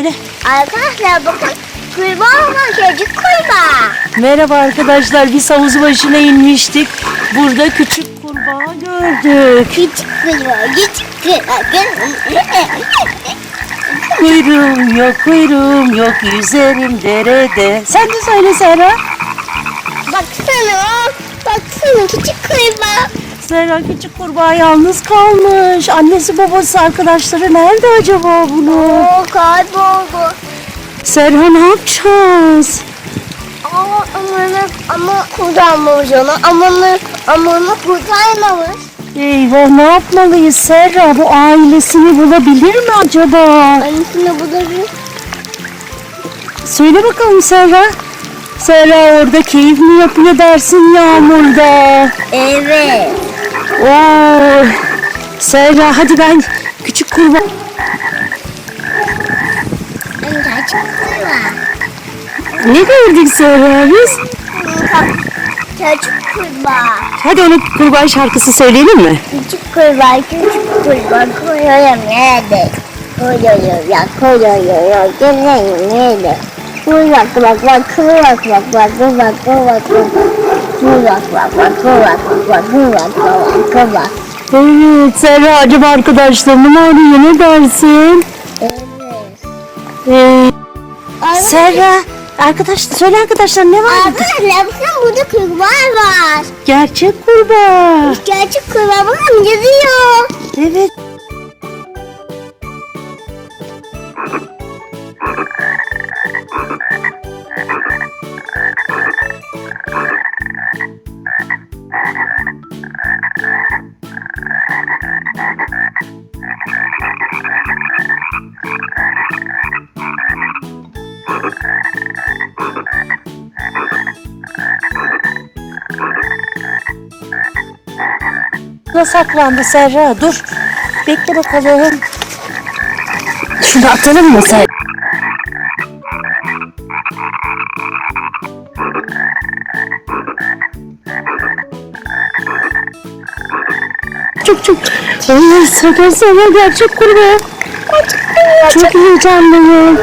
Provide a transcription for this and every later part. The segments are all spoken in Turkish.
Öyle. Arkadaşlar bakın kurbağa olan çocuk kurbağa. Merhaba arkadaşlar. Biz havuz başına inmiştik. Burada küçük kurbağa gördük. Küçük kurbağa, küçük kurbağa. Kuyruğum yok, kuyruğum yok. Yüzerim derede. Sen de söyle Serra. Baksana, baksana küçük Serra küçük kurbağa yalnız kalmış. Annesi babası arkadaşları nerede acaba bunu? Oo kayboldu. Serra ne yapacağız? Ama amanı, ama kurtarmamış onu. Amanı, amanı kurtarmamış. Eyvah ne yapmalıyız Serra? Bu ailesini bulabilir mi acaba? Annesine bulabilir. Söyle bakalım Serra. Serra orada keyif mi yapıyor dersin yağmurda? Evet. Oo. Serra hadi ben küçük kurbağa. Ne gördük Serra biz? Küçük kurbağa. Hadi ona kurbağa şarkısı söyleyelim mi? Küçük kurbağa, küçük kurbağa koyuyorum nerede? Koyuyorum ya, koyuyorum ya, geleyim nerede? Kulak bak bak, kulak bak bak. Kulak bak bak, kulak bak Evet Serra acaba arkadaşlarını mı arıyor ne dersin? Evet. Ee, Serra arkadaş söyle arkadaşlar ne var? Arkadaşlar bakın burada kurbağa var. Gerçek kurbağa. Gerçek kurbağa bakın yazıyor. Evet. Burada saklandı Serra dur. Bekle bakalım. Şunu atalım mı sen? Çok çok. Allah sakın sana gerçek kurbağa. Çok heyecanlıyım.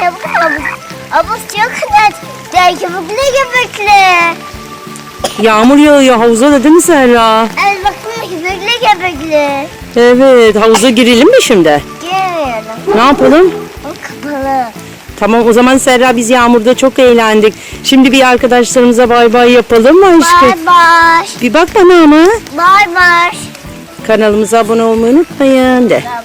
Bakın abuz. Abuz çok kadar. Gel köpükle köpükle. Yağmur yağıyor havuza da değil mi Serra? Evet bakın köpükle köpükle. Evet havuza girelim mi şimdi? Gelmiyorum. Ne yapalım? O kapalı. Tamam o zaman Serra biz yağmurda çok eğlendik. Şimdi bir arkadaşlarımıza bay bay yapalım mı aşkım? Bay bay. Bir bak bana ama. Bay bay. Kanalımıza abone olmayı unutmayın de. Bay bay.